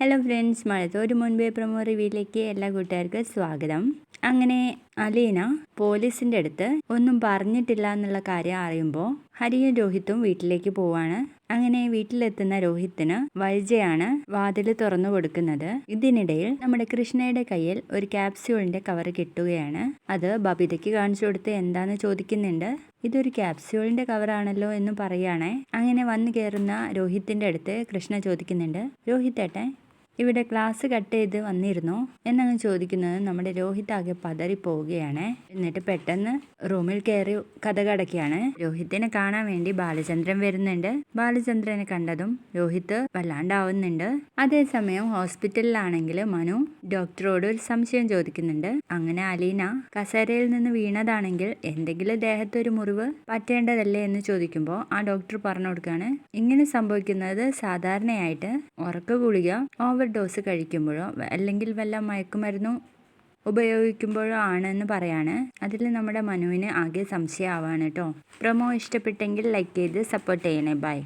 Hello friends മഴത്തോട് മുൻപേ promo റിവ്യൂയിലേക്ക് എല്ലാ കൂട്ടുകാർക്കും സ്വാഗതം. അങ്ങനെ അലീന പോലീസിന്റെ അടുത്ത് ഒന്നും പറഞ്ഞിട്ടില്ല എന്നുള്ള കാര്യം അറിയുമ്പോൾ ഹരിയും രോഹിത്തും വീട്ടിലേക്ക് പോവാണ്. അങ്ങനെ വീട്ടിലെത്തുന്ന രോഹിത്തിന് വൈജയാണ് വാതിൽ തുറന്നു കൊടുക്കുന്നത്. ഇതിനിടയിൽ നമ്മുടെ കൃഷ്ണയുടെ കയ്യിൽ ഒരു ക്യാപ്സ്യൂളിന്റെ കവർ കിട്ടുകയാണ്. അത് ബബിതയ്ക്ക് കാണിച്ചു കൊടുത്ത് എന്താന്ന് ചോദിക്കുന്നുണ്ട്. ഇതൊരു ക്യാപ്സ്യൂളിന്റെ കവറാണല്ലോ എന്ന് പറയുകയാണെ. അങ്ങനെ വന്നു കയറുന്ന രോഹിത്തിന്റെ അടുത്ത് കൃഷ്ണ ചോദിക്കുന്നുണ്ട്. രോഹിത് ഏട്ടൻ ഇവിടെ ക്ലാസ് കട്ട് ചെയ്ത് വന്നിരുന്നോ എന്നങ്ങ് ചോദിക്കുന്നത് നമ്മുടെ രോഹിത് ആകെ പതറിപ്പോവുകയാണ്. എന്നിട്ട് പെട്ടെന്ന് റൂമിൽ കയറി കഥ കടക്കുകയാണ്. രോഹിത്തിനെ കാണാൻ വേണ്ടി ബാലചന്ദ്രൻ വരുന്നുണ്ട്. ബാലചന്ദ്രനെ കണ്ടതും രോഹിത് വല്ലാണ്ടാവുന്നുണ്ട്. അതേസമയം ഹോസ്പിറ്റലിലാണെങ്കിൽ മനു ഡോക്ടറോട് ഒരു സംശയം ചോദിക്കുന്നുണ്ട്. അങ്ങനെ അലീന കസേരയിൽ നിന്ന് വീണതാണെങ്കിൽ എന്തെങ്കിലും ദേഹത്തൊരു മുറിവ് പറ്റേണ്ടതല്ലേ? എന്ന് ചോദിക്കുമ്പോൾ ആ ഡോക്ടർ പറഞ്ഞു കൊടുക്കുകയാണ്. ഇങ്ങനെ സംഭവിക്കുന്നത് സാധാരണയായിട്ട് ഉറക്ക ഗുളിക ഡോസ് കഴിക്കുമ്പോഴോ അല്ലെങ്കിൽ വല്ല മയക്കുമരുന്നും ഉപയോഗിക്കുമ്പോഴോ ആണെന്ന് പറയാണ്. അതിൽ നമ്മുടെ മനുവിന് ആകെ സംശയമാവാണ് കേട്ടോ പ്രൊമോ ഇഷ്ടപ്പെട്ടെങ്കിൽ ലൈക്ക് ചെയ്ത് സപ്പോർട്ട് ചെയ്യണേ. ബൈ.